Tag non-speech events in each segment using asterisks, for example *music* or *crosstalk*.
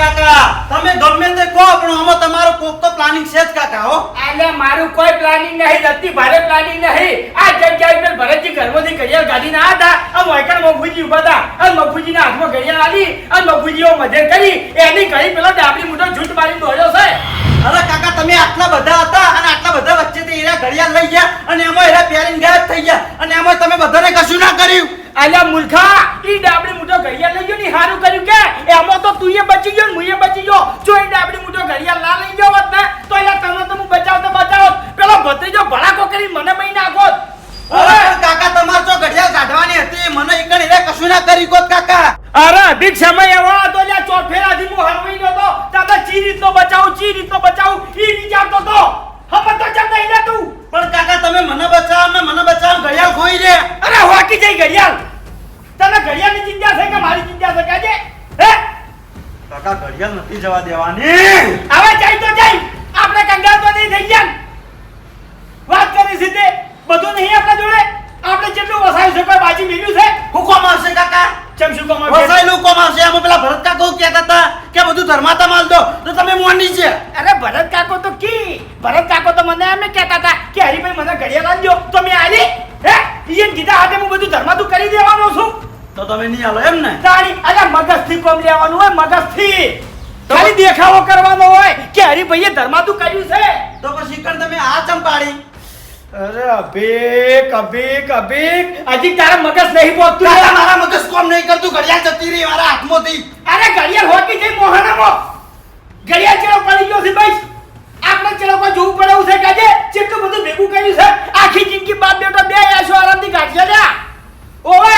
કાકા. તમે ગમે તે કહો પણ આમાં તમારો કોક તો પ્લાનિંગ છે જ કાકા હો. આલે મારું કોઈ પ્લાનિંગ નહીં નથી ભારે પ્લાનિંગ નહીં. આ જગ્યાએ ઉપર ભરતજી ઘરમાંથી ઘડિયાળ કાઢી ના હતા. આ મોયકણ મફુજી ઊભા હતા. આ મફુજીના હાથમાં ઘડિયાળ આવી આ મફુજીઓ મધે કરી એની ઘડી પેલા ડાબડી મોટો જૂઠ મારી દોડ્યો છે. અરે કાકા તમે આટલા બધા હતા અને આટલા બધા વચ્ચેથી એરા ઘડિયાળ લઈ ગયા અને એમાં એરા પહેરીને ગાયબ થઈ ગયા અને એમાં તમે બધાને કશું ના કર્યું. આલ્યા મુલખા ઈ ડાબડી મોટો ઘડિયા લઈ ગયો ને હારું કર્યું કે? આમાં તો તુંએ બચી ગયો ને મુએ બચી ગયો. જો એ ડાબડી મોટો ઘડિયાળ ના લઈ ગયો હોત ને તો એલા તને તો હું બચાવ તો બચાવ પેલો ભત્રીજો ભડાકો કરી મને મહી નાખો કાકા તમારે જો ઘડિયાળ કાઢવાની હતી મને એકણ એરા કશું ના કરી ગોત કાકા. અરે અભિક સમય એવો હતો જ્યાં ચોફેરાથી હું હરવી ગયો તો. દાદા ચી રીતનો બચાવું ચી રીતનો બચાવું ઈ વિચારતો તો. હવે તો ચમ નહીં લે તું પણ કાકા તમે મને બચાવ ને મને બચાવ ઘડિયાળ ખોઈ રે અરે હોકી જઈ ઘડિયાળ તને ઘડિયાળની ચિંતા છે કે મારી ચિંતા છે કાજે હે કાકા ઘડિયાળ નથી જવા દેવાની. હવે જઈ તો જઈ. આપણે કંગાલ તો નહીં થઈ ગયા. વાત કરી સીધે. બધું નહીં આપણા જોડે. આપણે જેટલું વસાયું છે કોઈ બાજી મેલ્યું છે? હું કોમ આવશે કાકા? કેમ શું કમાવ વસાયેલું કોમ આવશે? આમાં પેલા ભરત કાકો કહેતા હતા કે બધું ધર્માતા માલ દો તો તમે મોંડી છે. અરે ભરત કાકો તો કી? ભરત કાકો તો મને એમ કહેતા હતા કે હરીભાઈ મને ઘડિયા લાવજો તો મેં આલી હે? ઈયન કીધા હાથે હું બધું ધર્માતું કરી દેવાનો છું. તો તમે નહીં આલો એમ ને તાણી અરે મગજથી કોમ લેવાનું હોય મગજથી. ખાલી દેખાવો કરવાનો હોય કે હરિભાઈએ ધર્માતું કર્યું છે? તો પછી કણ તમે આ ચમ પાડી અરે અભિક અભિક અભિક. હજી તારા મગજ નહીં પહોંચતું તારા મારા મગજ કોમ નહીં કરતું. ઘડિયાળ જતી રહી મારા હાથમાંથી. અરે ઘડિયાળ હોકી જઈ મોહનામાં. ઘડિયાળ ચેડો પડી ગયો છે ભાઈ. આપણે ચેડો કોઈ જોવું પડે છે કાજે કેટલું બધું ભેગું કર્યું છે આખી જિંદગી બાપ બેટો બે આશો આરામથી કાઢશે લ્યા. ઓવે.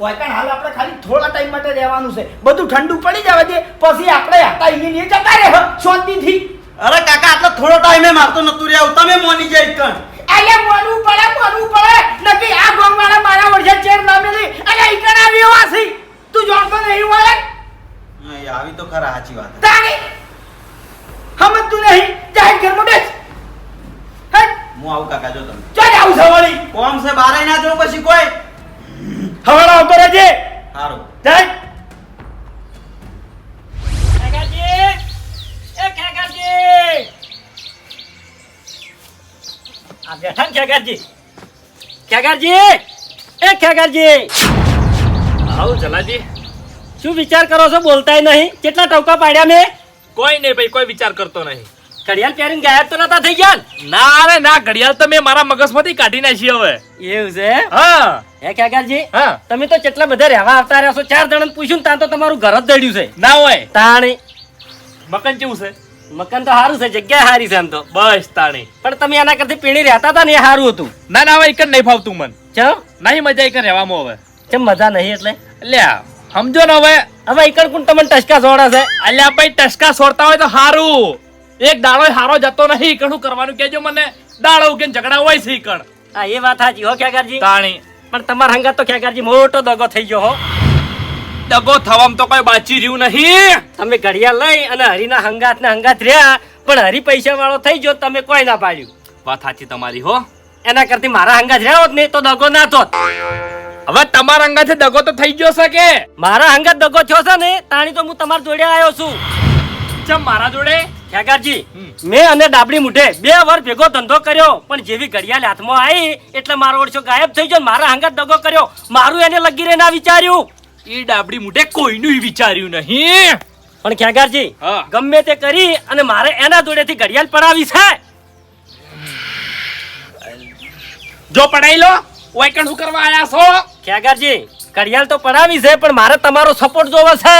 ઓય પણ હાલ આપણે ખાલી થોડા ટાઈમ માટે રહેવાનું છે. બધું ઠંડુ પડી જવા દે પછી આપણે હતા અહીંયા ને જતા રહે શાંતિથી. અરે કાકા આટલો થોડો ટાઈમે મારતો નતું રહ્યો. તમે મોની જાય કણ. અરે મોનું પડે મોનું પડે. નકી આ ગોંગવાળા મારા વર્ષે ચેર ના મેલી અરે ઈકણ આવી વાસી તું જોડતો નહીં વાળે આવી તો ખરા સાચી વાત તાણી સમજતું નહીં. જાય ઘરમાં બેસ. હું આવું કાકા જો તમે. ચાલ આવું સવાળી. કોમ છે બારે ના જો પછી કોઈ. હવાળા આવતો રહેજે. સારું જાય. આ બેઠા ને ખેગારજી ખેગારજી એ ખેગારજી આવું જલાજી. શું વિચાર કરો છો? બોલતાય નહીં. કેટલા ટવકા પાડ્યા મેં? કોઈ નહીં ભાઈ કોઈ વિચાર કરતો નહીં. ઘડિયાળ પહેરીને ગાયબ તો નતા થઈ ગયા ના અરે ના ઘડિયાળ તો મેં મારા મગજમાંથી કાઢી નાખી હવે. એવું છે? હા. હે ખેગારજી હા. તમે તો કેટલા બધા રહેવા આવતા રહ્યા છો ચાર જણાને પૂછ્યું ને ત્યાં તો તમારું ઘર જ દડ્યું છે. ના હોય. તાણી. મકાન કેવું છે? મકાન તો સારું છે જગ્યા સારી છે એમ તો. બસ તાણી. પણ તમે એના કરતી પીણી રહેતા હતા ને એ સારું હતું. ના ના હવે એક નહીં ફાવતું મન. ચમ? નહીં મજા એક રહેવામાં હવે. ચમ મજા નહીં એટલે? લ્યા સમજો ને હવે. હવે ઈકણ કુણ તમને ટચકા જોડા છે? અલ્યા ભાઈ ટસકા છોડતા હોય તો હારું એક દાડો હારો જતો નહીં. કણું કરવાનું કેજો મને? દાડો કે ઝઘડા હોય છે કણ હા એ વાત સાચી હો ખ્યાગારજી તાણી પણ તમારા હંગા તો ખ્યાગારજી મોટો દગો થઈ ગયો હો. દગો થવામાં તો કોઈ બાચી રહ્યું નહીં. તમે ઘડિયાળ લઈ અને હરીના હંગાત ને હંગાત રહ્યા પણ હરી પૈસા વાળો થઈ ગયો તમે કોઈ ના પાડ્યું. વાત સાચી તમારી હો. એના કરતી મારા હંગાત રહ્યા હોત ને તો દગો ના થોત હવે તમારા અંગાથી દગો તો થઈ ગયો છે કે? મારા હંગાત દગો થયો છે ને તાણી તો હું તમારા જોડે આવ્યો છું. ચમ મારા જોડે? ખ્યાગારજી હમ. મેં અને ડાબડી મુઠે બે વાર ભેગો ધંધો કર્યો પણ જેવી ઘડિયાળ હાથમાં આવી એટલે મારો ઓળશો ગાયબ થઈ ગયો મારા હંગત દગો કર્યો. મારું એને લગી રે ના વિચાર્યું. એ ડાબડી મુઠે કોઈનું વિચાર્યું નહીં. પણ ખ્યાગારજી હા. ગમે તે કરી અને મારે એના જોડેથી ઘડિયાળ પડાવી છે જો પડાઈ લો ઓય કણ શું કરવા આયા છો? ખ્યાગારજી ઘડિયાળ તો પડાવી છે પણ મારે તમારો સપોર્ટ જોવો છે.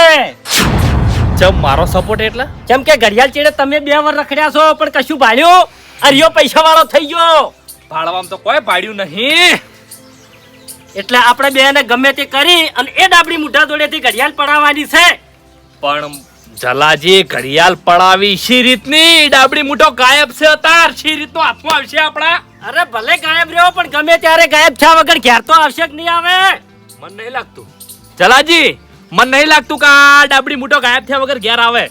ચમ મારો સપોર્ટ એટલે? જેમ કે ઘડિયાળ ચેડે તમે બે વાર રખડ્યા છો પણ કશું ભાડ્યું? અરિયો પૈસા વાળો થઈ ગયો. ભાડવામાં તો કોઈ ભાડ્યું નહીં. એટલે આપણે બેને ગમે તે કરી અને એ ડાબડી મુઢા જોડેથી ઘડિયાળ પડાવવાની છે. પણ જલાજી ઘડિયાળ પડાવી શી રીતની? ડાબડી મુઠો ગાયબ છે અતાર. શી રીતનો હાથમાં આવશે આપણા? અરે ભલે ગાયબ રહ્યો પણ ગમે ત્યારે ગાયબ થયા વગર ઘેર તો આવશે કે નહીં આવે? મન નહીં લાગતું. જલાજી મન નહીં લાગતું કે આ ડાબડી મોટો ગાયબ થયા વગર ઘેર આવે.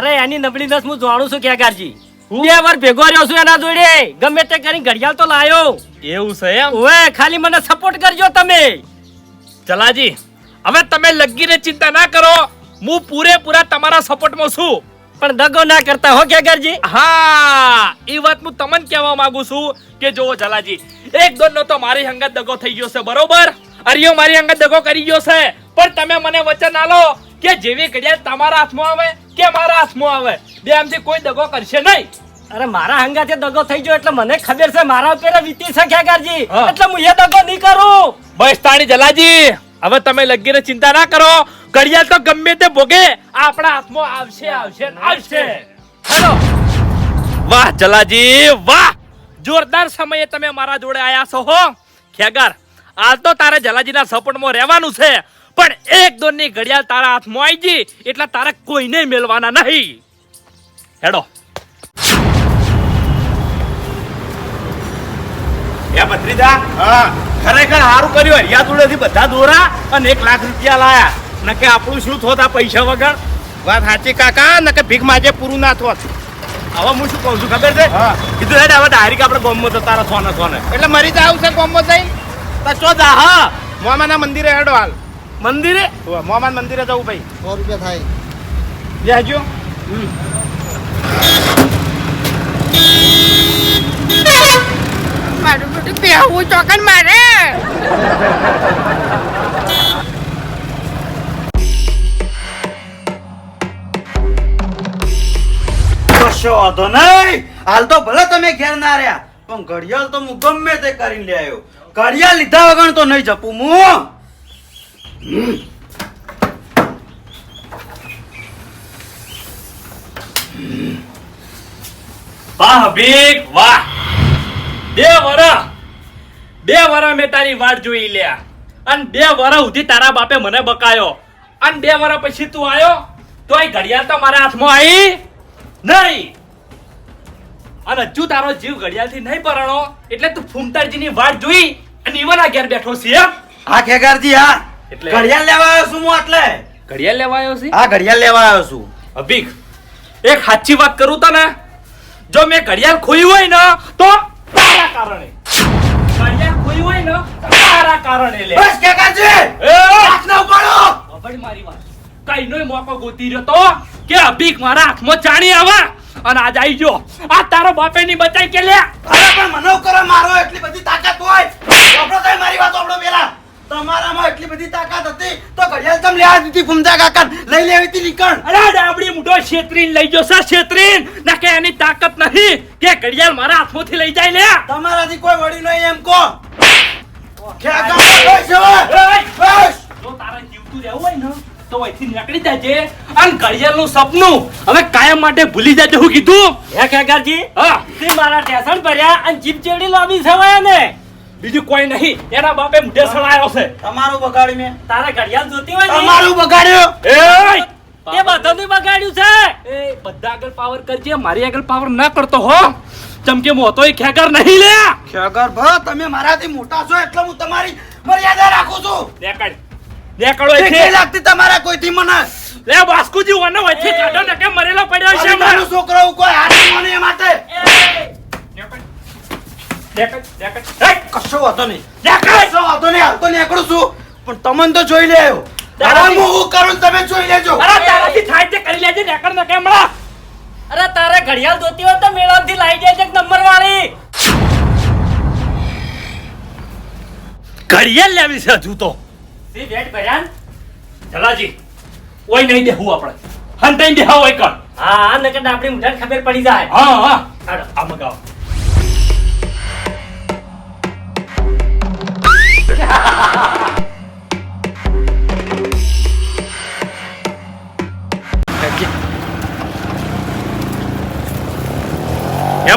અરે એની નબળી દસ હું જાણું છું ક્યાગારજી હું? બે વાર ભેગો રહ્યો છું એના જોડે. ગમે તે કરી ઘડિયાળ તો લાયો. એવું છે એમ? ઓએ ખાલી મને સપોર્ટ કરજો તમે. જલાજી હવે તમે લગીને ચિંતા ના કરો. હું પૂરેપૂરા તમારા સપોર્ટમાં છું. પણ દગો ના કરતા હો ખેગારજી હા એ વાત હું તમને કહેવા માંગુ છું કે જોવો જલાજી એક દોન નો તો મારી હંગત દગો થઈ ગયો છે બરોબર? અરિયો મારી હંગત દગો કરી ગયો છે. પણ તમે મને વચન આલો કે જેવી ઘડિયાળ તમારા હાથમાં આવે કે મારા હાથમાં આવે? બે આમથી કોઈ દગો કરશે નહીં. અરે મારા હંગાથે દગો થઈ ગયો એટલે મને ખબર છે મારા ઉપર વીતી છે ખેગારજી એટલે હું એ દગો નહીં કરું. બસ તાણી જલાજી હવે તમે લગીને ચિંતા ના કરો. ઘડિયાળ તો ગમે તે ભોગે આપણા હાથમાં આવશે આવશે આવશે. હેલો. વાહ જલાજી વાહ! જોરદાર સમયે તમે મારા જોડે આયા છો હો. ખેગર આ તો તારે જલાજીના સપોર્ટમાં રહેવાનું છે. પણ એક દોરની ઘડિયાળ તારા હાથમાં આવી ગઈ એટલે તારા કોઈને મેળવાના નહીં. હેડો. એ ભત્રીજા હા. ખરેખર સારું કર્યું હરિયા જોડેથી બધા દોરા અને એક લાખ રૂપિયા લાયા. નકે આપણું શું થોત આ પૈસા વગર? વાત સાચી કાકા નકે ભીખ માજે પૂરું ના થોત હવે હું શું કહું છું ખબર છે? કીધું હેડ હવે ડાયરેક આપણે ગોમમાં જતા રહો સોને સોને. એટલે મરી જાવ છે ગોમમાં જઈ? તો ચો જા હા. મોમાના મંદિરે હેડો હાલ. મંદિરે? મોમાન મંદિરે જવું ભાઈ. સો રૂપિયા થાય. લેજો મારું બધું બેહવું ચોકન મારે. કશો વાંધો નહીં. હાલ તો ભલે તમે ઘેર ના રહ્યા પણ ઘડિયાળ તો હું ગમે તે કરીને લે આવ્યો. ઘડિયાળ લીધા વગર તો નહીં જપું હું. વાહ ભીખ વાહ. બે વરા બે વરા મેં તારી વાટ જોઈ લ્યા. અને બે વરસ સુધી તારા બાપે મને બકાયો. અને બે વરા પછી તું આવ્યો તો એ ઘડિયાળ તો મારા હાથમાં આવી નહીં. અને હજુ તારો જીવ ઘડિયાળથી નહીં પરણો, એટલે તું ફૂમતાજીની વાટ જોઈ અને ઈવન આ ઘેર બેઠો છે હા, ખેગારજી, હા. એટલે? ઘડિયાળ લેવા આવ્યો છું હું એટલે ઘડિયાળ લેવા આવ્યો છું? હા ઘડિયાળ લેવા આવ્યો છું. અભિક એક સાચી વાત કરું તને? જો મેં ઘડિયાળ ખોઈ હોય ને તો તારા કારણે. ઘડિયાળ ખોઈ હોય ને તારા કારણે લે. બસ ખેગારજી એ! હાથ ના ઉપાડો. અભડ મારી વાત. મોકો ગોતી રહ્યો તો કે અભિક મારા હાથમાં ચાણી આવે અને આજ આવી ગયો. આ તારો બાપે ની બચાઈ કે લે? અરે પણ મને કરો મારો એટલી બધી તાકાત હોય. આપણો કઈ મારી વાત આપણો પેલા. તમારામાં એટલી બધી તાકાત હતી તો ઘડિયાળ તમ લેવા દીધી ફુમતા કાકા લઈ લેવી હતી નીકળ. અરે ડાબડી મુઢો છેતરીને લઈ ગયો સર છેતરીન. ના કે એની તાકાત નહીં કે ઘડિયાળ મારા હાથમાંથી લઈ જાય લે. તમારાથી કોઈ વળી નહીં એમ કો ખેગા બસ હવે. એય! બસ. જો તારે જીવતું રહેવું હોય ને તો અહીંથી નીકળી જાજે. અને ઘડિયાળનું સપનું હવે કાયમ માટે ભૂલી જાજે હું કીધું. હે તે મારા ટેશન ભર્યા અને જીપ ચેડી લાવી સવાય ને બીજું કોઈ નહીં. એના બાપે મુઢે સળાયો છે. તમારું બગાડ્યું મેં. તારે ઘડિયાળ જોતી હોય ને? તમારું બગાડ્યું એ તે બધાનું બગાડ્યું છે. એ બધા આગળ પાવર કરજે. મારી આગળ પાવર ના કરતો હો. ચમકે મોતો એ ખેગર નહીં લે. ખેગર ભા તમે મારાથી મોટા છો એટલે હું તમારી મર્યાદા રાખું છું. નેકળ. નેકળો એ કે. લાગતી તમારા કોઈથી મને? લે બાસ્કુજી ઓને વચ્ચે કાઢો ને કે મરેલો પડ્યો છે મારો છોકરો કોઈ હાથ મને એ માટે. એય! કશો વાંધો નહીં. કશો વાંધો નહીં હાલ તો નીકળું છું પણ તમને તો જોઈ લે આવ્યો હું હું કરું તમે જોઈ લેજો. અરે તારાથી થાય તે કરી લેજે નેકળ ન કેમ અરે તારે ઘડિયાળ જોતી હોય તો મેળાથી લાવી જાય છે નંબર વાળી ઘડિયાળ લેવી છે હજુ તો. સી વેટ ભયાન જલાજી ઓય નહીં દેવું આપણે. હંતાઈ દેહા હોય કણ. હા નકર આપણી મુઠાને ખબર પડી જાય. હા હા. આ મગાવો.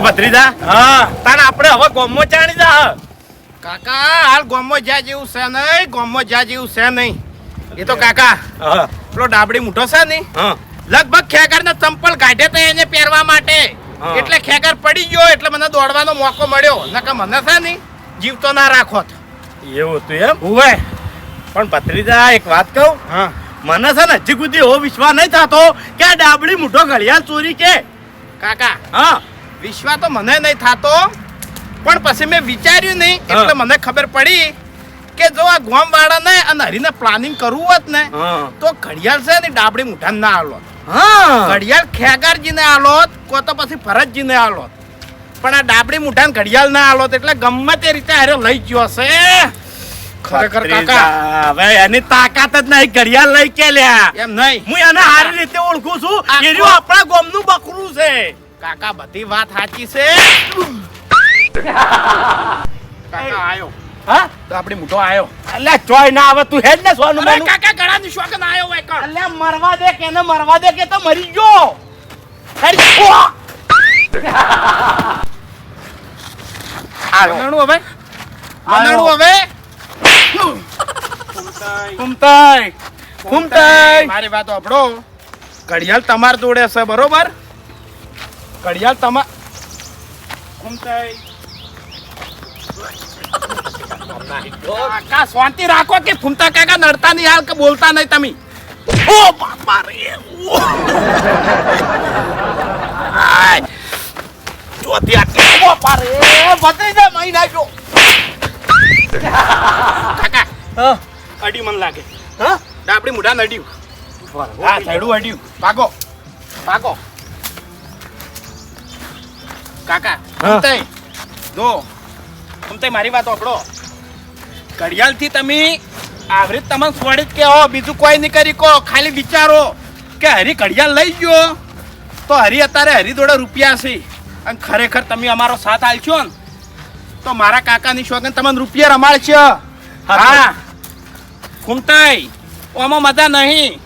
ભત્રીજા? હા. તાન આપણે હવે ગોમમાં ચાણી જા કાકા હાલ ગોમમાં જ્યાં જેવું છે નહીં ગોમમાં જ્યાં જેવું છે નહીં. એ તો કાકા પેલો ડાબડી મૂઠો છે નહીં લગભગ ખેગર ને ચંપલ કાઢે તો એને પહેરવા માટે. એટલે ખેગર પડી ગયો એટલે મને દોડવાનો મોકો મળ્યો. નકર મને છે નહીં જીવતો ના રાખો એવું હતું એમ? ઉવે. પણ ભત્રીજા એક વાત કહું? હા. મને છે ને હજી સુધી એવો વિશ્વાસ નહીં થતો કે આ ડાબડી મૂઠો ઘડિયાળ ચોરી કે. કાકા હા. વિશ્વાસ તો મને નહીં થાતો પણ પછી મેં વિચાર્યું નહીં. એટલે મને ખબર પડી કે જો આ ગોમ વાળાને અને હરીને પ્લાનિંગ કરવું હોત ને તો ઘડિયાળ છે ને ડાબડી મુઠાને ના આલો હા. ઘડિયાળ ખેગારજીને આલો કો તો પછી ભરતજીને આલોત. પણ આ ડાબડી મુઠાન ઘડિયાળ ના આલો એટલે ગમે તે રીતે હારે લઈ ગયો છે ખરેખર કાકા હવે એની તાકાત જ નહીં ઘડિયાળ લઈ કે લ્યા. એમ નહીં. હું એને સારી રીતે ઓળખું છું. આખો- આપણા ગોમનું બકરું છે. કાકા બધી વાત સાચી છે. કાકા આયો. હા? ડાબડી મુઠો આયો. અલ્યા ચોય ના આવે તું હેજ ને સોનું મોનું. કાકા આયો હોય કાં. અલ્યા મરવા દે કે એને મરવા દે કે તો મરી ગયો. હેડ હવે હવે મારી વાત ઘડિયાળ તમાર જોડે છે બરોબર? ઘડિયાળ તમાર. શાંતિ રાખો કે ફૂમતા કાકા નડતા નહીં હાલ કે બોલતા નહીં તમે. ઓ બાપા રે. ચોથી આટલી ઓ બાપા રે બધી જાય મહિના જો કાકા હા. અડી મન લાગે. હા? ડાબડી મોઢા નડ્યું હા સાઈડું અડ્યું. ભાગો. ભાગો. કાકા અમતાઈ. જો અમતાઈ મારી વાત સાંભળો ઘડિયાળથી તમે આવરી તમને છોડી જ કહો બીજું કોઈ નહીં કરી કહો ખાલી વિચારો કે હરી ઘડિયાળ લઈ ગયો તો હરી અત્યારે હરી જોડે રૂપિયા છે. અને ખરેખર તમે અમારો સાથ આલશો ને તો મારા કાકાની શોખન તમને રૂપિયા રમાડશે. હા ફૂમતાઈ ઓમાં મજા નહીં.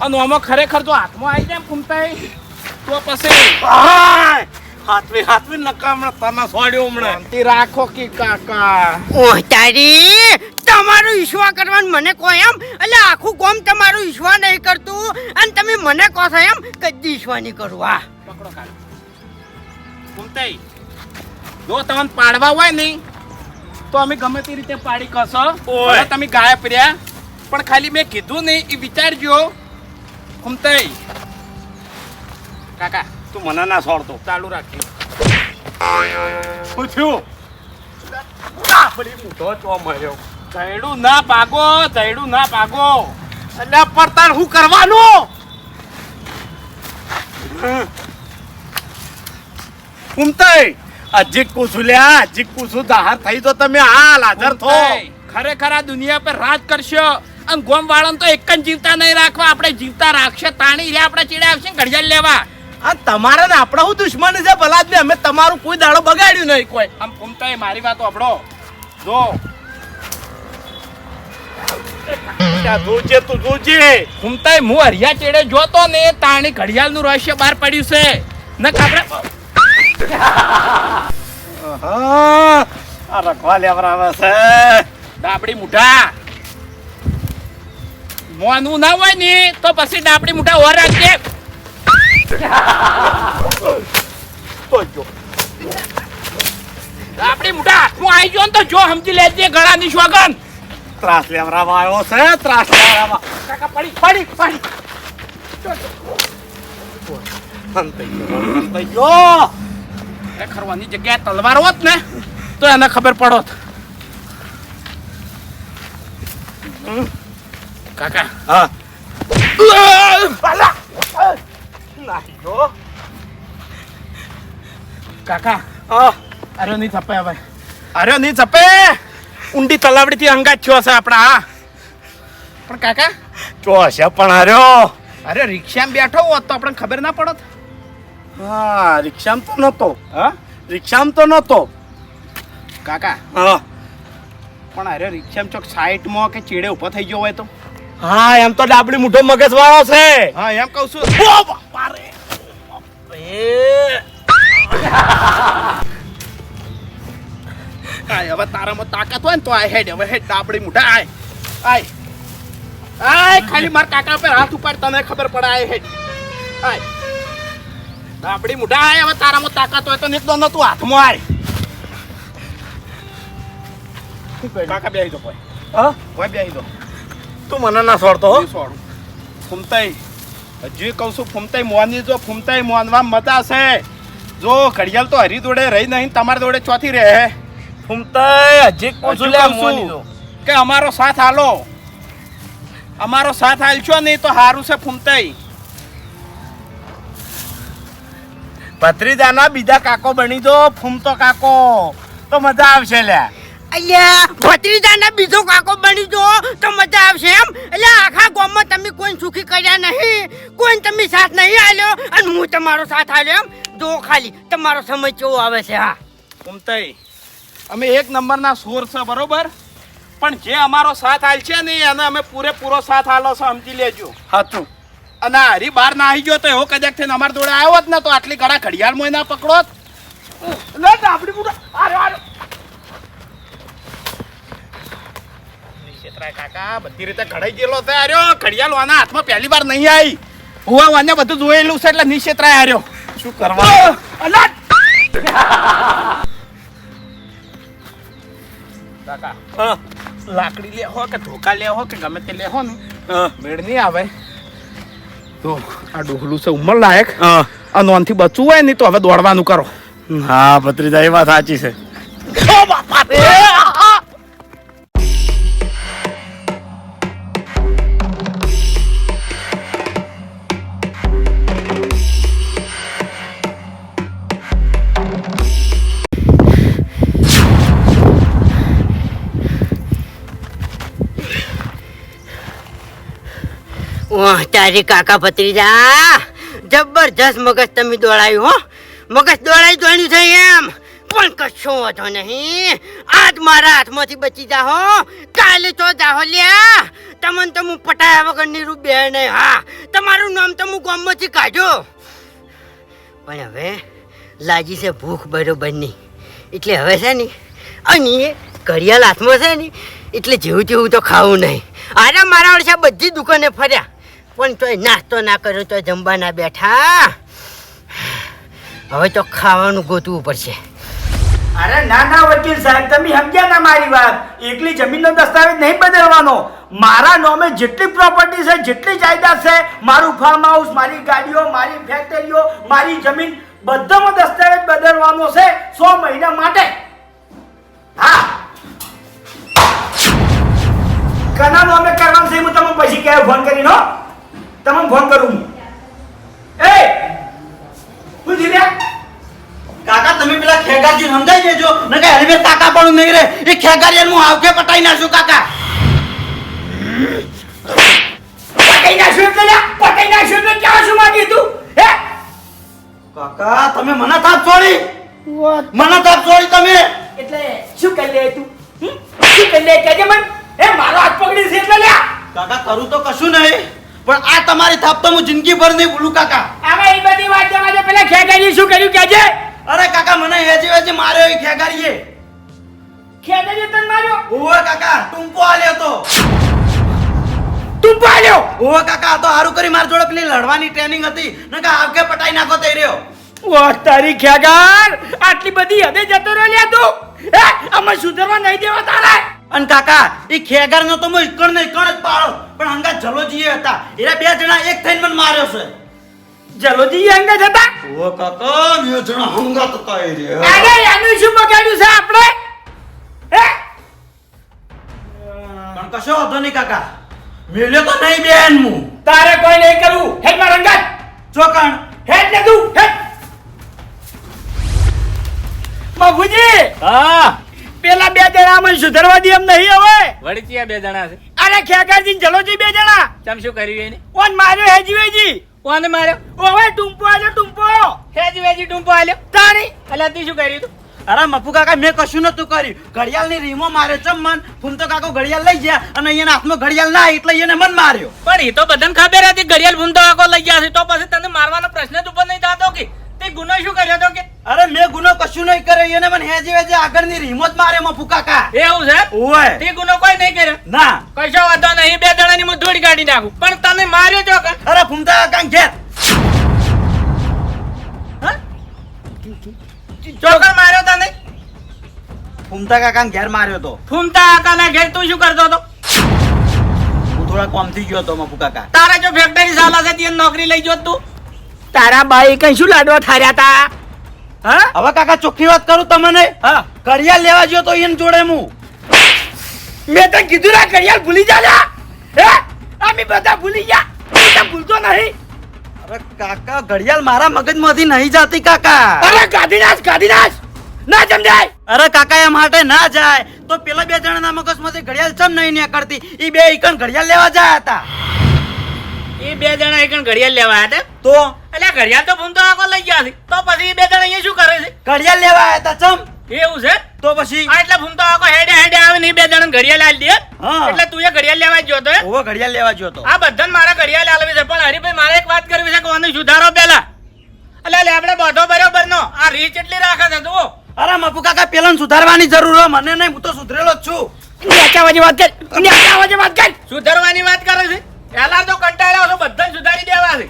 અને ઓમાં ખરેખર જો હાથમાં આવી જાય ખૂમતાઈ તો પછી! હાથવે હાથવે નકામણા તને છોડ્યો હમણાં. શાંતિ રાખો કે કાકા. ઓહ તારી તમારું ઈશ્વા કરવાનું મને કહો એમ? એટલે આખું કોમ તમારું ઈશ્વા નહીં કરતું. અને તમે મને કહો છો એમ કદી ઈશ્વા નહીં કરું આ પકડો કાકા ફૂમતાઈ જો તમને પાડવા હોય ને તો અમે ગમે તે રીતે પાડી કશો તમે ગાયબ રહ્યા પણ ખાલી મેં કીધું નહીં એ વિચારજો. ફૂમતાઈ કાકા તું મને ના સોડતો ચાલુ રાખજો. પૂછ્યું જયડું ના ભાગો જયડું ના ભાગો. અલ્યા પડતાળ હું કરવાનું? કુમતાઈ અજીક પૂછું લ્યા અજીક પૂછું દાહર થઈ તો તમે હાલ હાજર થો. ખરેખર આ દુનિયા પર રાજ કરશો? અને ગોમ વાળાને તો એક જ જીવતા નહીં રાખવા આપણે જીવતા રાખશે તાણી રે આપણે ચીડે આવશે ઘડિયાળ લેવા. આ તમારે ને આપણે હું દુશ્મની છે ભલા જ અમે તમારું કોઈ દાડો બગાડ્યું નહીં કોઈ. આમ ફૂમતાઈ મારી વાતો આપણો જો. જોજે તું જોજે. ફૂમતાઈ હું હરિયા ચેડે જોતો ને તાણી ઘડિયાળનું રહસ્ય બહાર પડ્યું છે. ને આપણે આ રખવા લેવરાવે છે. ડાબડી મુઠા મોનું ના હોય ને, તો પછી ડાબડી મુઠા ઓર રાખજે. ડાબડી મુઠા હું આવી ગયો તો જો સમજી લેજે ગળાની શોગન. ત્રાસ લેવરાવા આવ્યો છે, ત્રાસ લેવરાવા કાકા, પડી પડી પડી. અંતે ગયો અંતે ગયો. એ ખરવાની જગ્યાએ તલવાર હોત ને તો એને ખબર પડોત. કાકા. હા. કાકા. અરે નહીં થપે હવે. અરે નહીં થપે ઊંડી તલાવડીથી અંગાત થયો છે આપણા. પણ કાકા. ચો હશે પણ અરે. અરે રિક્ષામાં બેઠો હોત તો આપણને ખબર ના પડત. હા રિક્ષામાં તો નહોતો. હા? રિક્ષામાં તો નહોતો. કાકા. હા. પણ અરે રિક્ષામાં ચોક સાઈડમાં કે ચીડે ઊભો થઈ ગયો હોય તો? હા એમ તો ડાબડી મુઠો મગજ વાળો છે. હા એમ કહું છું. ઓ બાપા રે આય હવે તારામાં તાકાત હોય ને તો આ હેડ હવે હેડ ડાબડી મુઢા આય. આય. આય ખાલી માર કાકા પર હાથ ઉપાડ તને ખબર પડે આય હેડ. આય. ડાબડી મુઢા આય હવે તારામાં તાકાત હોય તો નીકળો નતું તું હાથમાં આય. કાકા બેહી દો કોઈ. હા? કોઈ બેહી દો. તું મને ના છોડતો હો. છોડું. ફૂમતાઈ. હજી કહું છું ફૂમતાઈ મોની જો ફૂમતાઈ મોનવા મતા છે. જો ઘડિયાળ તો હરી જોડે રહી નહીં તમારે જોડે ચોથી રહે. ફૂમતાઈ હજી કહું છું. કે અમારો સાથ હાલો. અમારો સાથ હાલશો નહીં તો હારું છે ફૂમતાઈ. ભત્રીજાના બીજા કાકો બની દો ફૂમતો કાકો. તો મજા આવશે લ્યા અલ્યા ભત્રીજાના બીજો કાકો બની જો તો મજા આવશે એમ. એટલે આખા ગામમાં તમે કોઈ સુખી કર્યા નહીં. કોઈ તમે સાથ નહીં આલ્યો અને હું તમારો સાથ આલ્યો એમ. જો ખાલી તમારો સમય કેવો આવે છે હા. ફૂમતાઈ અમે એક નંબરના સોર છે બરોબર? પણ જે અમારો સાથ હાલશે ને એને અમે પૂરેપૂરો સાથ હાલો છો સમજી લેજો. હતું અને હરી બહાર ના આવી ગયો તો એવો કદાચ થઈને અમારા જોડે આવ્યો જ ને તો આટલી ઘણા ઘડિયાળ ના પકડો આપડી પૂરા આરે આરે ક્ષેત્રાય કાકા બધી રીતે ઘડાઈ ગયેલો છે આર્યો ઘડિયાળ વાના હાથમાં પહેલી વાર નહીં આવી હું વાને બધું જોયેલું છે એટલે નિક્ષેત્રાય હાર્યો. શું કરવા કાકા લાકડી લેહો કે ધોકા લેહો કે ગમે તે લેહો ને? મેળ નહીં આવે. તો આ ડોહલું છે ઉંમર લાયક. આ નોનથી બચવું હોય ને તો હવે દોડવાનું કરો. હા ભત્રીજા એ વાત સાચી છે. વાહ તારી કાકા ભત્રીજા, જબરજસ્ત મગજ તમે દોડાયું, હો. મગજ દોડાઈ દોડ્યું છે એમ. પણ કશો વાંધો નહીં. આજ મારા હાથમાંથી બચી જાહો કાલે તો જાહો લ્યા. તમને તો હું પટાયા વગર નીરું બે નહીં, હા. તમારું નામ તો હું ગામમાંથી કાઢ્યો પણ હવે લાજી છે ભૂખ બરોબર નહીં એટલે હવે છે ને, અને ઘડિયાળ હાથમાં છે ને, એટલે જેવું તેવું તો ખાવું નહીં. અરે મારા વર્ષે બધી દુકાને ફર્યા. પણ તોય નાસ્તો ના કર્યો તો જમવા બેઠા. હવે તો ખાવાનું ગોતવું પડશે. અરે ના ના, વકીલ સાહેબ, તમે સમજ્યા ના મારી વાત? એકલી જમીનનો દસ્તાવેજ નહીં બદલવાનો. મારા નામે જેટલી પ્રોપર્ટી છે, જેટલી જાયદાદ છે, મારું ફાર્મ હાઉસ મારી ગાડીઓ, મારી ફેક્ટરીઓ મારી જમીન બધામાં દસ્તાવેજ બદલવાનો છે સો મહિના માટે. હા. કના નામે કરવાનું છે હું તમને પછી ક્યારે ફોન કરીને તમને ફોન કરું હું. એ! શું જીલ્યા કાકા તમે પેલા ખેગારજી સમજાઈ દેજો. ને કે હરીબે તાકા પણ નહીં રે એ ખેગારિયા હું આવકે પટાઈ નાખું કાકા. પટાઈ નાખું એટલે લ્યા, પટાઈ નાખું એટલે ક્યાં શું માંગ્યું તું? હે? કાકા તમે મને થાપ છોડી. મને થાપ છોડી તમે. એટલે શું કરી લે તું? શું કરી લે? કહેજે મન. એ મારો હાથ પકડી છે એટલે લ્યા. કાકા કરું તો કશું નહીં. પણ આ તમારી થાપ તો હું જિંદગી ભર નહીં ભૂલું કાકા. હવે એ બધી વાત જવા પેલા ખેગારી શું કર્યું? કેજે અરે કાકા મને હેજી હેજી માર્યો એ ખેગારીએ. ખેગાજી તને માર્યો? ઓવે કાકા ટુંકો આલ્યો તો. ટુંકો આલ્યો? ઓવે કાકા તો હારું કરી મારી જોડે. પેલી લડવાની ટ્રેનિંગ હતી. નકા આવકે પટાઈ નાખો તઈ રહ્યો. વાહ તારી ખેગાર આટલી બધી હદે જતો રહ્યો લ્યા તું. હે અમે સુધરવા નહીં દેવા તારે. અને કાકા એ ખેગાર નો તો મો ઇકણ ને ઇકણ જ પાડો. પણ અંગા જલોજી હતા. એરા બે જણા એક થઈને મને માર્યો છે. જલોજી અંગા જતા ઓ કાકા બે જણા હંગા તો એ રે અરે આનું શું બગાડ્યું છે આપણે? હે? પણ કશો હતો નહીં કાકા. મેલ્યો તો નહીં બેન હું. તારે કોઈ નહીં કરવું. હેડમાં રંગત ચોકણ હેડ ને તું હેડ. બાબુજી હા. પેલા બે જણા મને સુધરવા દે એમ નહીં હવે. વળી બે જણા છે? અરે ખેગાજી ને જલોજી બે જણા. તમ શું કર્યું એને? ઓન માર્યો હેજીવેજી ઓને માર્યો? ઓવે ટુંપો આજો ટુંપો. હેજી વેજી ટુંપો આલ્યો? તાણી. અલા તી શું કર્યું તું? અરે મફુ કાકા મેં કશું નતું કર્યું. ઘડિયાળની રીમો માર્યો ચમ મન. ફૂમતો કાકો ઘડિયાળ લઈ ગયા અને અહીંયા હાથમાં ઘડિયાળ ના એટલે એને મન માર્યો. પણ એ તો બધાને ખબર હતી ઘડિયાળ ભૂમતો કાકો લઈ ગયા છે. તો પછી તને મારવાનો પ્રશ્ન જ ઉપર નહીં થતો કે? તે ગુનો શું કર્યો તો કે? અરે મેં ગુનો કશું નહીં કર્યો એને મને હેજી વેજી આગળની રીમો જ માર્યો ફૂકાકા એવું છે? ઓય. તે ગુનો કોઈ નહીં કર્યો? ના. કશો વાંધો નહીં બે જણાની હું ધૂળ કાઢી નાખું. પણ તને માર્યો છો અરે ફૂમતા કાકા ઘેર. ચોકર માર્યો તને? ફૂમતા કાકા ઘેર માર્યો તો. ફૂમતા આકાના ઘેર તું શું કરતો હતો? હું થોડા કોમથી ગયો તો મફુ કાકા તારા જો ફેક્ટરી સાલા છે ત્યાં નોકરી લઈ જો તું? તારા બાઈ કઈ શું લાડવા થાર્યા તા? હા? હવે કાકા ચોખ્ખી વાત કરું તમને? હા. ઘડિયાળ લેવા ગયો તો એને જોડે હું. મેં તો કીધું ના ઘડિયાળ ભૂલી જા. હે? અમે બધા ભૂલી ગયા. તું ભૂલતો નહીં. અરે કાકા ઘડિયાળ મારા મગજમાંથી નહીં જાતી કાકા. અરે કાઢી ગાદીનાશ કાઢી નાખ ના સમજાય. અરે કાકા એ માટે ના જાય. તો પેલા બે જણાના મગજમાંથી ઘડિયાળ ચમ નહીં નીકળતી? ઈ બે ઈકન ઘડિયાળ લેવા જાય હતા. એ બે જણા એક ઘડિયાળ લેવા હતા? તો? એટલે ઘડિયાળ તો ફૂમતો આખો લઈ ગયા છે. તો પછી બે જણ અહીંયા શું કરે છે? ઘડિયાળ લેવા આવ્યા હતા ચમ? એવું છે? તો પછી? આ એટલે ફૂમતો આખો હેડે હેડે આવે ને બે જણા ઘડિયાળ આલી દે. એટલે તું એ ઘડિયાળ લેવા જ જોતો હે? ઓવો ઘડિયાળ લેવા ગયો તો. આ બધાને મારા ઘડિયાળ આલવી છે. પણ હરીભાઈ મારે એક વાત કરવી છે કે આને સુધારો પેલા એટલે આપણે બધો બરોબર નો. આ રીચ એટલી રાખે છે તું અરે મપુ કાકા પેલા સુધારવાની જરૂર હોય. મને નહીં હું તો સુધરેલો જ છું. નેચા વાજે વાત કર. નેચા વાજે વાત કર. સુધારવાની વાત કરે છે? પેલા તો કંટાળ્યા છો બધાને સુધારી દેવા છે.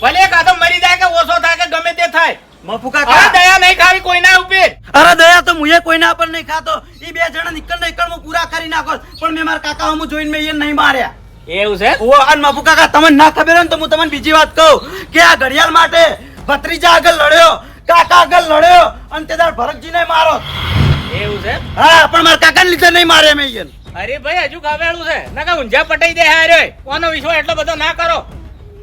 ભલે કાતો મરી જાય કે ઓછો થાય કે ગમે તે થાય. મફુકા દયા નહીં ખાવી કોઈના ઉપર. અરે દયા તો મુએ કોઈના પર નહીં ખાતો. ઈ બે જણા નિકળ ને મુ પૂરા કરી નાખો. પણ મેં મારા કાકા હું જોઈને મેં એ નહીં માર્યા. એવું છે? ઓ અને મફુ કાકા તમને ના ખબર ને તો હું તમને બીજી વાત કહું કે આ ઘડિયાળ માટે ભત્રીજા આગળ લડ્યો કાકા આગળ લડ્યો અને તેદાર ભરતજી ભરતજીને મારો. એવું છે? હા પણ મારા કાકાને લીધે નહીં માર્યા મેં અરે ભાઈ હજુ ખાવેલું છે. નકા ઊંઝા પટાઈ દે હારે. કોનો વિશ્વાસ એટલો બધો ના કરો.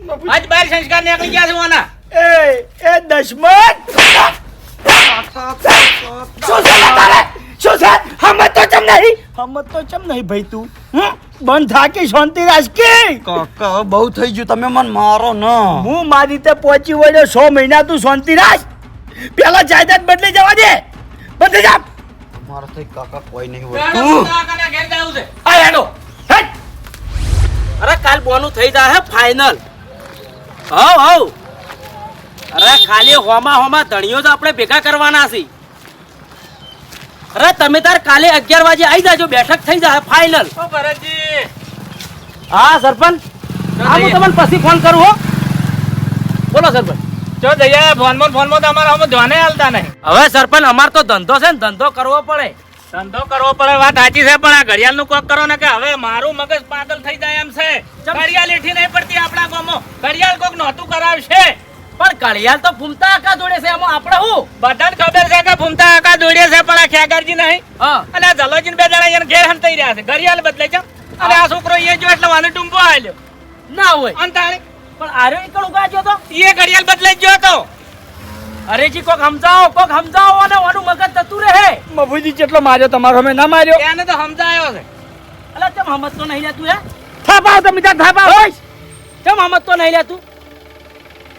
આજ બાર સંસ્કાર નીકળી ગયા છે ઓના એ એ દશમન શું છે તારે? શું છે? હમત તો ચમ નહીં? હમત તો ચમ નહીં ભાઈ તું? હમ? બંધ થા કે શાંતિ રાખી કાકા બહુ થઈ ગયું. તમે મને મારો ન. હું મારી રીતે પહોંચી વળ્યો સો મહિના તું શાંતિ રાખ પેલા જાયદાદ બદલી જવા દે. બદલી જા. મારાથી કાકા કોઈ નહીં હોય. કાકાના ઘેર જાવું છે. આ હેડો. હેડ. અરે કાલ બોનું થઈ જાય ફાઇનલ. હવ હવ. અરે ખાલી હોમા હોમા ધણીઓ તો આપણે ભેગા કરવાના છે. અરે તમે તાર કાલે અગિયાર વાગે આવી જાજો બેઠક થઈ જાય ફાઇનલ હા સરપંચ. હા હું તમને પછી ફોન કરું હો. બોલો સરપંચ. જો જઈએ ફોનમાં ફોનમાં તો અમારા આમાં ધ્યાને હાલતા નહીં. હવે સરપંચ અમાર તો ધંધો છે ને ધંધો કરવો પડે. ધંધો કરવો પડે વાત સાચી છે પણ આ ઘડિયાળનું કોક કરો ને કે હવે મારું મગજ પાગલ થઈ જાય એમ છે. ઘડિયાળ એઠી નહીં પડતી આપણા ગામો ઘડિયાળ કોક નહોતું કરાવશે. પણ ઘડિયાળ તો ફૂમતા આકા દોડે છે એમાં આપણે હું બધાને ખબર છે કે ફૂમતા આકા દોડે છે પણ આ ખેગરજી નહીં. અને આ જલોજીને બે જણા એને ઘેર હંતાઈ રહ્યા છે. ઘડિયાળ બદલે છે. અને આ છોકરો એ જો એટલે વાનો ટૂંબો આલ્યો ના હોય. અંતાણી પણ આર્યો નીકળ ઉગાડ્યો તો? એ ઘડિયાળ બદલાઈ ગયો હતો અરેજી કોક સમજાવો કોક સમજાવો અને ઓનું મગજ થતું રહે. મફુજી કેટલો માર્યો તમારો અમે ના માર્યો. એને તો સમજાયો છે. અલા ચમ હમત તો નહીં લેતું હે? થાપાવ તમે ત્યાં થાપાવ. ચમ હમત તો નહીં લેતું?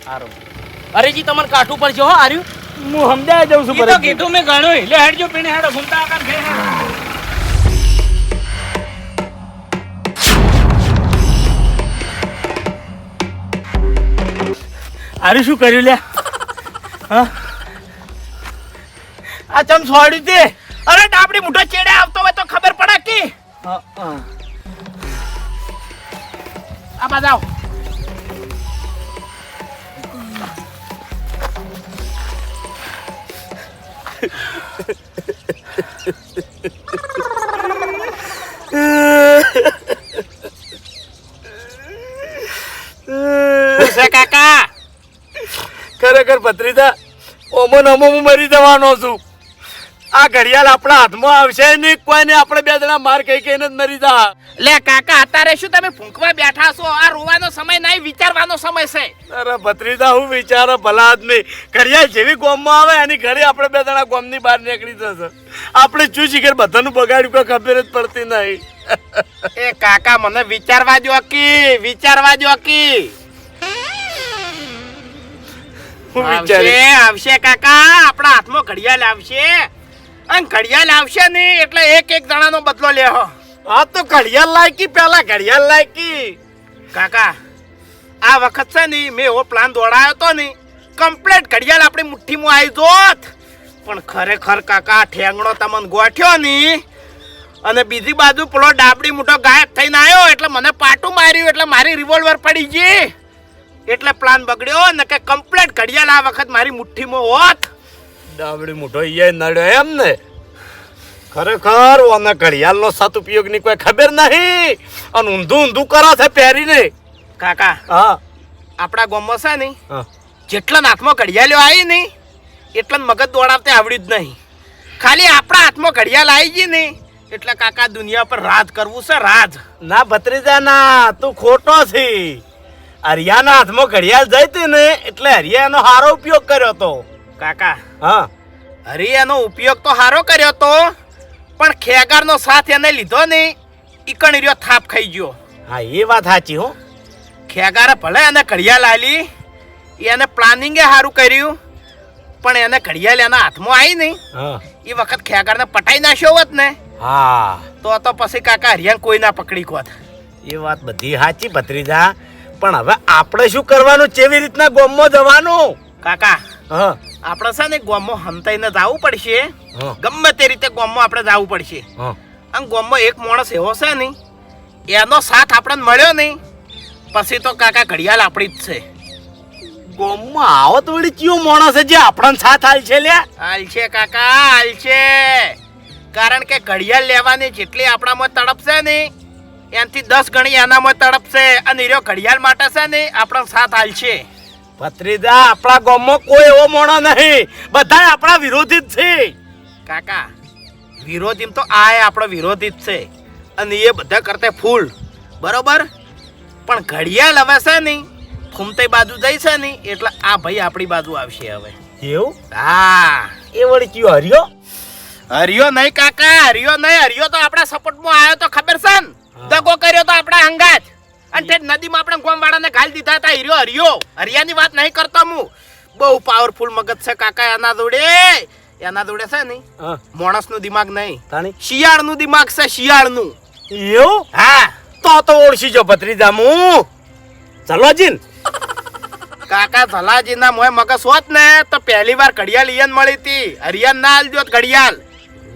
સારું અરેજી તમને કાઠું પડશે હો આર્યું. હું સમજાય જઉં છું તો કીધું મેં ઘણું લે હેડજો પીને હેડો ઘૂમતા આકાર ઘેર હેડો. આરે શું કર્યું લે? હા? આ ચમ છોડ્યું તે અરે ડાબડી મોટો ચેડે આવતો હોય તો ખબર પડે કે? આ હા. આવ. *laughs* કાકા. ખરેખર ભત્રીજા ઓમો ને હું મરી જવાનો છું. આ ઘડિયાળ આપણા હાથમાં આવશે નહીં કોઈને આપણે બે જણા માર કહી કહીને જ મરી જા. લે કાકા અત્યારે શું તમે ફૂંકવા બેઠા છો? આ રોવાનો સમય નહીં વિચારવાનો સમય છે. અરે ભત્રીજા હું વિચારો ભલા આદમી ઘડિયાળ જેવી ગોમમાં આવે એની ઘરે આપણે બે જણા ગોમની બહાર નીકળી જશે. આપણે શું શીખર બધાનું બગાડ્યું કોઈ ખબર જ પડતી નહીં. એ કાકા મને વિચારવા દો કી વિચારવા દો કી હું આવશે આવશે કાકા. આપણા હાથમાં ઘડિયાળ આવશે. અને ઘડિયાળ આવશે નહીં એટલે એક એક જણાનો બદલો લેહો આ તો ઘડિયાળ લાયકી પેલા ઘડિયાળ લાયકી. કાકા આ વખત છે ને મેં એવો પ્લાન દોડાયો તો ને કમ્પ્લેટ ઘડિયાળ આપણી મુઠ્ઠીમાં આવી જોત. પણ ખરેખર કાકા ઠેંગણો તમને ગોઠ્યો ની અને બીજી બાજુ પેલો ડાબડી મોટો ગાયબ થઈને આવ્યો એટલે મને પાટું માર્યું એટલે મારી રિવોલ્વર પડી ગઈ. એટલે પ્લાન બગડ્યો ને કે કમ્પ્લેટ ઘડિયાળ આ વખત મારી મુઠ્ઠીમાં હોત. ડાબડી મોટો ઈએ નડ્યો એમ ને. ખરેખર ઓને ઘડિયાળનો સદુપયોગની કોઈ ખબર નહીં. અને ઊંધું ઊંધું કરો છે પહેરીને. કાકા હા. આપણા ગામમાં છે ને. જેટલા હાથમાં ઘડિયાળો આવી ને એટલા મગજ દોડાવતે આવડ્યું જ નહીં. ખાલી આપણા હાથમાં ઘડિયાળ આવી ગઈ ને એટલે કાકા દુનિયા પર રાજ કરવું છે રાજ. ના ભત્રીજા ના તું ખોટો છે. હરિયાના હાથમાં ઘડિયાળ જઈ હતી ને એટલે હરિયાનો સારો ઉપયોગ કર્યો તો. કાકા હા. હરિયાનો ઉપયોગ તો સારો કર્યો તો પણ ખેગારનો સાથ એને લીધો ને ઈકણ રહ્યો થાપ ખાઈ ગયો. હા એ વાત સાચી હો. ખેગારે ભલે એને ઘડિયાળ આલી એને પ્લાનિંગે સારું કર્યું પણ એને ઘડિયાળ એના હાથમાં આવી નહીં. હા. એ વખત ખેગારને પટાઈ નાખ્યો હોત ને હા. તો તો પછી કાકા હરિયાણ કોઈ ના પકડી કોત એ વાત બધી સાચી ભત્રીજા. પણ હવે આપણે શું કરવાનું? કેવી રીતના ગોમમાં જવાનું? કાકા હા. આપણે છે ને ગોમમાં હંતાઈને જવું પડશે. હા. ગમે તે રીતે ગોમમાં આપણે જવું પડશે. હા. અને ગોમમાં એક માણસ એવો છે ને એનો સાથ આપણને મળ્યો નહીં. પછી તો કાકા ઘડિયાળ આપણી જ છે. ગોમમાં આવો તો વળી કયો માણસ છે જે આપણને સાથ હાલ છે લ્યા? હાલ છે કાકા હાલ છે કારણ કે ઘડિયાળ લેવાની જેટલી આપણામાં તડપ છે ને એનાથી દસ ગણી અનામત તડપશે અને એરો ઘડિયાળ માટે છે ને આપણો સાથ હાલ છે. ભત્રીજા આપણા ગામમાં કોઈ એવો મોણો નહીં. બધા આપણા વિરોધી જ છે. કાકા વિરોધી તો આ આપણો વિરોધી જ છે. અને એ બધા કરતે ફૂલ. બરોબર? પણ ઘડિયાળ હવે છે ને ફૂમતે બાજુ જઈ છે ને એટલે આ ભાઈ આપણી બાજુ આવશે હવે. એવું? હા. એ વળી કયો હરિયો? હરિયો નહીં કાકા હરિયો નહીં હરિયો તો આપણા સપોર્ટમાં આવ્યો તો ખબર છે ને? દગો કર્યો તો આપણા હંગાત. અને તે નદીમાં આપણે ગોમવાડાને ઘાલ દીધા હતા હરિયો હરિયો. હરિયાની વાત નહીં કરતો હું. બહુ પાવરફુલ મગજ છે કાકા એના જોડે. એના જોડે છે ને માણસનું દિમાગ નહીં. શિયાળનું દિમાગ છે શિયાળનું. એવું? હા. તો તો ઓળખી જો ભત્રીજા હું કાકા ધલાજીના મોય મગજ હોત ને તો પહેલી વાર ઘડિયાળ ઈયન મળી હતી. હરિયાન ના આલજો ઘડિયાળ.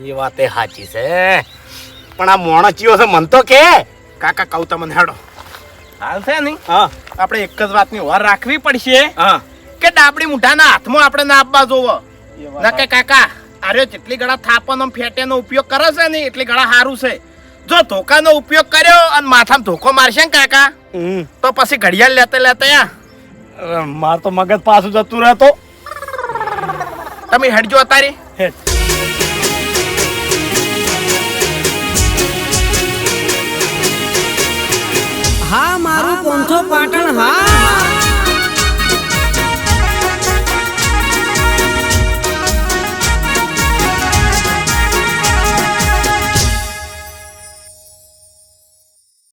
એ વાત સાચી છે. પણ આ મોણો ચિયો છે મન તો કે. કાકા કહું તમને હેડો. હાલ છે ને? હા. આપણે એક જ વાતની વાર રાખવી પડશે હા. કે ડાબડી મુઠાના હાથમાં આપણે ના આપવા જોવો. ના કે કાકા અરે જેટલી ગળા થાપનો ફેટેનો ઉપયોગ કરે છે ને એટલી ગળા સારું છે. જો ધોકાનો ઉપયોગ કર્યો અને માથામાં ધોકો મારશે ને કાકા. તો પછી ઘડિયાળ લેતે લેતે માર તો મગજ પાછું જતું રહેતો. તમે હેડજો અતારી હા પોંથો પાટણ હા